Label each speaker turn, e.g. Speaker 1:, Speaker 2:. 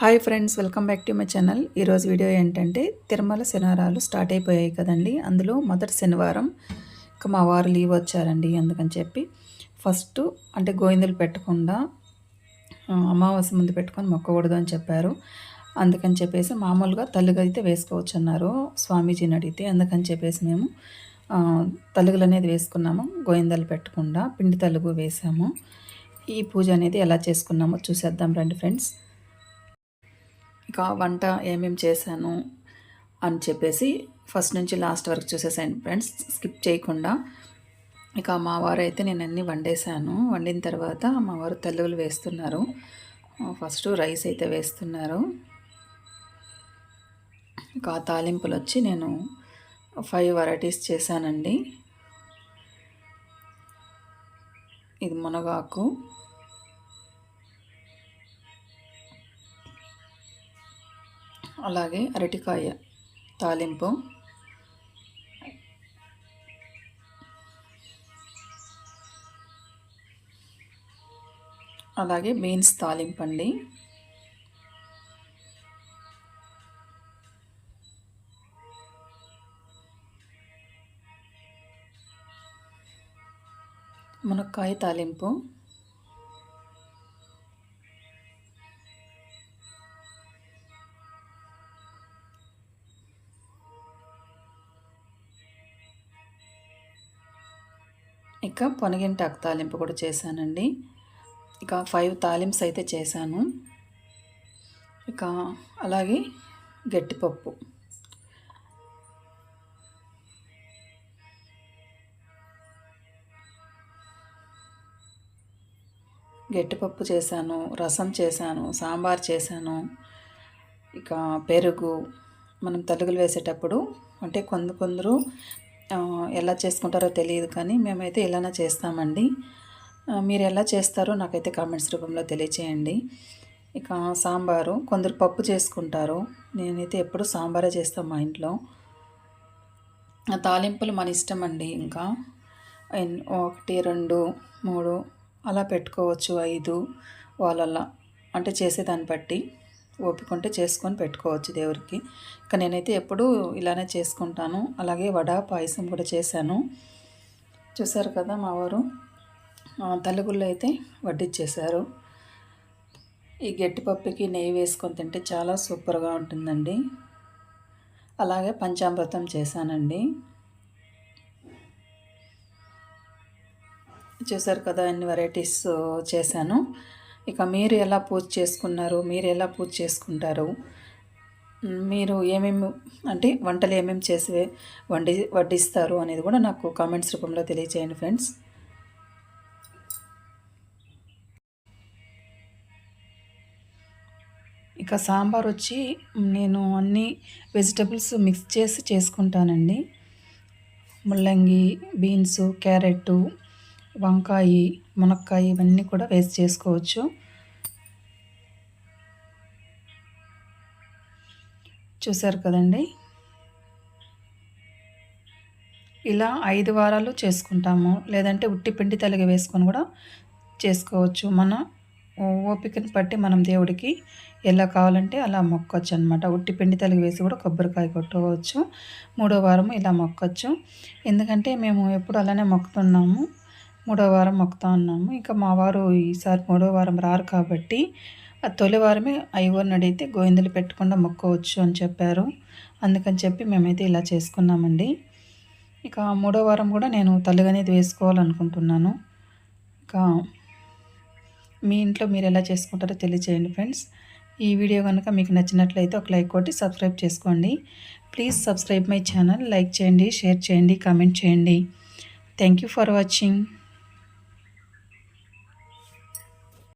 Speaker 1: Hi friends welcome back to my channel. ఈరోజు video ఏంటంటే తిరుమల శనివారాలు స్టార్ట్ అయిపోయాయి కదండి. అందులో మొదటి శనివారం ఇక మా వారు లీవ్ వచ్చారండి అందుకని చెప్పి. ఫస్ట్ అంటే గోవిందులు పెట్టకుండా అమావాస్య ముందు పెట్టుకొని మొక్కకూడదు అని చెప్పారు. అందుకని చెప్పేసి మామూలుగా తల్లిగా అయితే వేసుకోవచ్చు అన్నారు స్వామీజీని అడిగితే అందుకని చెప్పేసి మేము తలుగులు అనేది వేసుకున్నాము గోవిందలు పెట్టకుండా పిండి తలుగు వేసాము. ఈ పూజ అనేది ఎలా చేసుకున్నామో చూసేద్దాం రండి ఫ్రెండ్స్. ఇక వంట ఏమేమి చేశాను అని చెప్పేసి ఫస్ట్ నుంచి లాస్ట్ వరకు చూసేసాను ఫ్రెండ్స్. స్కిప్ చేయకుండా. ఇక మా వారు అయితే నేను అన్నీ వండేసాను వండిన తర్వాత మా వారు తెల్లవులు వేస్తున్నారు. ఫస్ట్ రైస్ అయితే వేస్తున్నారు. ఇక తాలింపులు వచ్చి నేను ఫైవ్ వెరైటీస్ చేశానండి. ఇది మునగాకు అలాగే అరటికాయ తాలింపు. అలాగే బీన్స్ తాలింపు అండి మునక్కాయ తాలింపు. ఇక పొనగింటాకు తాలింపు కూడా చేశానండి. ఇక ఫైవ్ తాలింప్స్ అయితే చేశాను. ఇక అలాగే గట్టిపప్పు. గట్టిపప్పు చేశాను రసం చేశాను సాంబార్ చేశాను. ఇక పెరుగు మనం తలుగులు వేసేటప్పుడు అంటే కొందరు కొందరు ఎలా చేసుకుంటారో తెలియదు కానీ మేమైతే ఇలానే చేస్తామండి. మీరు ఎలా చేస్తారో నాకైతే కామెంట్స్ రూపంలో తెలియచేయండి. ఇక సాంబారు కొందరు పప్పు చేసుకుంటారు. నేనైతే ఎప్పుడు సాంబారే చేస్తాను మా ఇంట్లో. తాలింపులు మన ఇష్టం అండి ఇంకా ఒకటి రెండు మూడు అలా పెట్టుకోవచ్చు ఐదు వాళ్ళలా అంటే చేసేదాన్ని బట్టి. ఒప్పుకుంటే చేసుకొని పెట్టుకోవచ్చు దేవుడికి. ఇక నేనైతే ఎప్పుడూ ఇలానే చేసుకుంటాను. అలాగే వడ పాయసం కూడా చేశాను. చూసారు కదా మా వారు? తలుగుళ్ళు అయితే వడ్డిచ్చేశారు. ఈ గట్టిపప్పుకి నెయ్యి వేసుకొని తింటే చాలా సూపర్గా ఉంటుందండి. అలాగే పంచామృతం చేశానండి. చూసారు కదా అన్ని వెరైటీస్ చేశాను. ఇక మీరు ఎలా పూజ చేసుకున్నారు? మీరు ఎలా పూజ చేసుకుంటారు? మీరు ఏమేమి అంటే వంటలు ఏమేమి చేసి వండి వడ్డిస్తారు అనేది కూడా నాకు కామెంట్స్ రూపంలో తెలియచేయండి ఫ్రెండ్స్ ఇక సాంబార్ వచ్చి నేను అన్ని వెజిటబుల్స్ మిక్స్ చేసి చేసుకుంటానండి. ముల్లంగి బీన్స్ క్యారెట్ వంకాయి మునక్కాయ ఇవన్నీ కూడా వేస్ట్ చేసుకోవచ్చు. చూసారు కదండి? ఇలా ఐదు వారాలు చేసుకుంటాము. లేదంటే ఉట్టి పిండి తలిగి వేసుకొని కూడా చేసుకోవచ్చు. మన ఓపికని బట్టి మనం దేవుడికి ఎలా కావాలంటే అలా మొక్కొచ్చు అనమాట ఉట్టి పిండి తలిగి వేసి కూడా కొబ్బరికాయ కొట్టుకోవచ్చు. మూడో వారం ఇలా మొక్కొచ్చు. ఎందుకంటే మేము ఎప్పుడు అలానే మొక్కుతున్నాము. మూడో వారం మొక్కుతా ఉన్నాము. ఇంకా మా వారు ఈసారి మూడో వారం రారు కాబట్టి ఆ తొలి వారమే ఐవర్ని అడిగితే గోవిందలు పెట్టకుండా మొక్కవచ్చు అని చెప్పారు. అందుకని చెప్పి మేమైతే ఇలా చేసుకున్నామండి. ఇక మూడో వారం కూడా నేను తల్లిగనేది వేసుకోవాలనుకుంటున్నాను. ఇక మీ ఇంట్లో మీరు ఎలా చేసుకుంటారో తెలియచేయండి ఫ్రెండ్స్. ఈ వీడియో కనుక మీకు నచ్చినట్లయితే ఒక లైక్ కొట్టి సబ్స్క్రైబ్ చేసుకోండి. Please subscribe my channel. Like చేయండి షేర్ చేయండి కామెంట్ చేయండి. Thank you for watching.